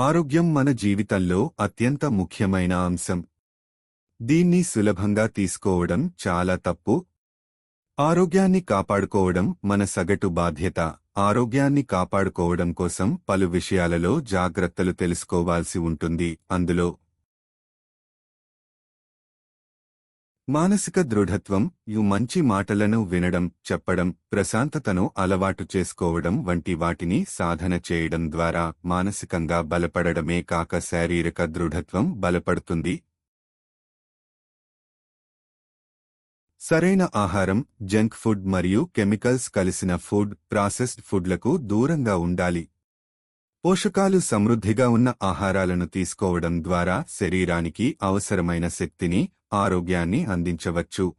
ఆరోగ్యం మన జీవితంలో అత్యంత ముఖ్యమైన అంశం. దీన్ని సులభంగా తీసుకోవడం చాలా తప్పు. ఆరోగ్యాన్ని కాపాడుకోవడం మన సగటు బాధ్యత. ఆరోగ్యాన్ని కాపాడుకోవడం కోసం పలు విషయాలలో జాగ్రత్తలు తెలుసుకోవాల్సి ఉంటుంది. అందులో మానసిక దృఢత్వం యు మంచి మాటలను వినడం చెప్పడం ప్రశాంతతను అలవాటు చేసుకోవడం వంటి వాటిని సాధన చేయడం ద్వారా మానసికంగా బలపడడమే కాక శారీరక దృఢత్వం బలపడుతుంది. సరైన ఆహారం జంక్ ఫుడ్ మరియు కెమికల్స్ కలిసిన ఫుడ్ ప్రాసెస్డ్ ఫుడ్లకు దూరంగా ఉండాలి. పోషకాలు సమృద్ధిగా ఉన్న ఆహారాలను తీసుకోవడం ద్వారా శరీరానికి అవసరమైన శక్తిని ఆరోగ్యాన్ని అందించవచ్చు.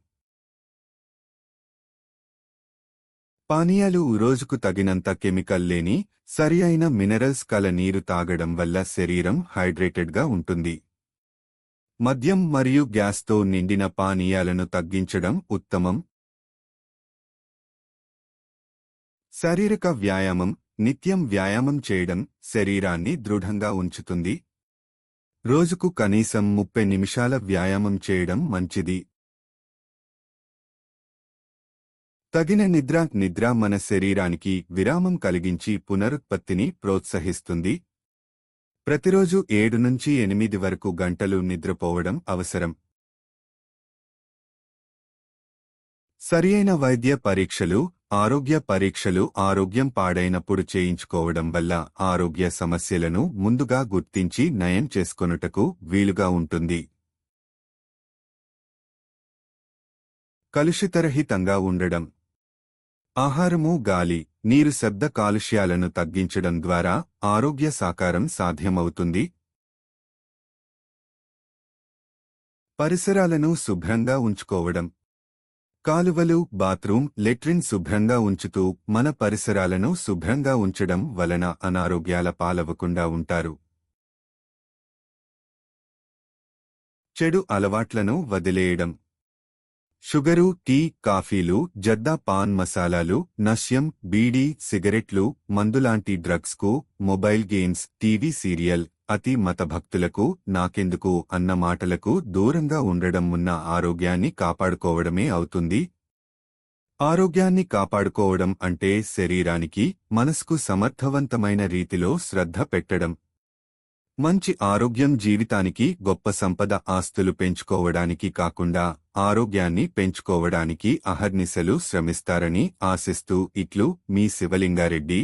పానీయాలు రోజుకు తగినంత కెమికల్ లేని సరి అయిన మినరల్స్ కల నీరు తాగడం వల్ల శరీరం హైడ్రేటెడ్గా ఉంటుంది. మద్యం మరియు గ్యాస్తో నిండిన పానీయాలను తగ్గించడం ఉత్తమం. శారీరక వ్యాయామం నిత్యం వ్యాయామం చేయడం శరీరాన్ని దృఢంగా ఉంచుతుంది. రోజుకు కనీసం ముప్పై నిమిషాల వ్యాయామం చేయడం మంచిది. తగిన నిద్ర నిద్ర మన శరీరానికి విరామం కలిగించి పునరుత్పత్తిని ప్రోత్సహిస్తుంది. ప్రతిరోజు ఏడు నుంచి ఎనిమిది వరకు గంటలు నిద్రపోవడం అవసరం. సరియైన వైద్య పరీక్షలు ఆరోగ్య పరీక్షలు ఆరోగ్యం పాడైనప్పుడు చేయించుకోవడం వల్ల ఆరోగ్య సమస్యలను ముందుగా గుర్తించి నయం చేసుకొనుటకు వీలుగా ఉంటుంది. కలుషితరహితంగా ఉండడం. ఆహారము గాలి నీరు శబ్ద కాలుష్యాలను తగ్గించడం ద్వారా ఆరోగ్య సాకారం సాధ్యమవుతుంది. పరిసరాలను శుభ్రంగా ఉంచుకోవడం. కాలువలు బాత్రూం లెట్రిన్ శుభ్రంగా ఉంచుతూ మన పరిసరాలను శుభ్రంగా ఉంచడం వలన అనారోగ్యాల పాలవకుండా ఉంటారు. చెడు అలవాట్లను వదిలేయడం. షుగరు టీ కాఫీలు జద్దా పాన్ మసాలాలు నశ్యం బీడీ సిగరెట్లు మందులాంటి డ్రగ్స్కు మొబైల్ గేమ్స్ టీవీ సీరియల్ అతి మతభక్తులకు నాకెందుకు అన్న మాటలకు దూరంగా ఉండడం ఉన్న ఆరోగ్యాన్ని కాపాడుకోవడమే అవుతుంది. ఆరోగ్యాన్ని కాపాడుకోవడం అంటే శరీరానికి మనసుకు సమర్థవంతమైన రీతిలో శ్రద్ధ పెట్టడం. మంచి ఆరోగ్యం జీవితానికి గొప్ప సంపద ఆస్తులు పెంచుకోవడానికి కాకుండా ఆరోగ్యాన్ని పెంచుకోవడానికి అహర్నిశలు శ్రమిస్తారని ఆశిస్తూ ఇట్లు మీ శివలింగారెడ్డి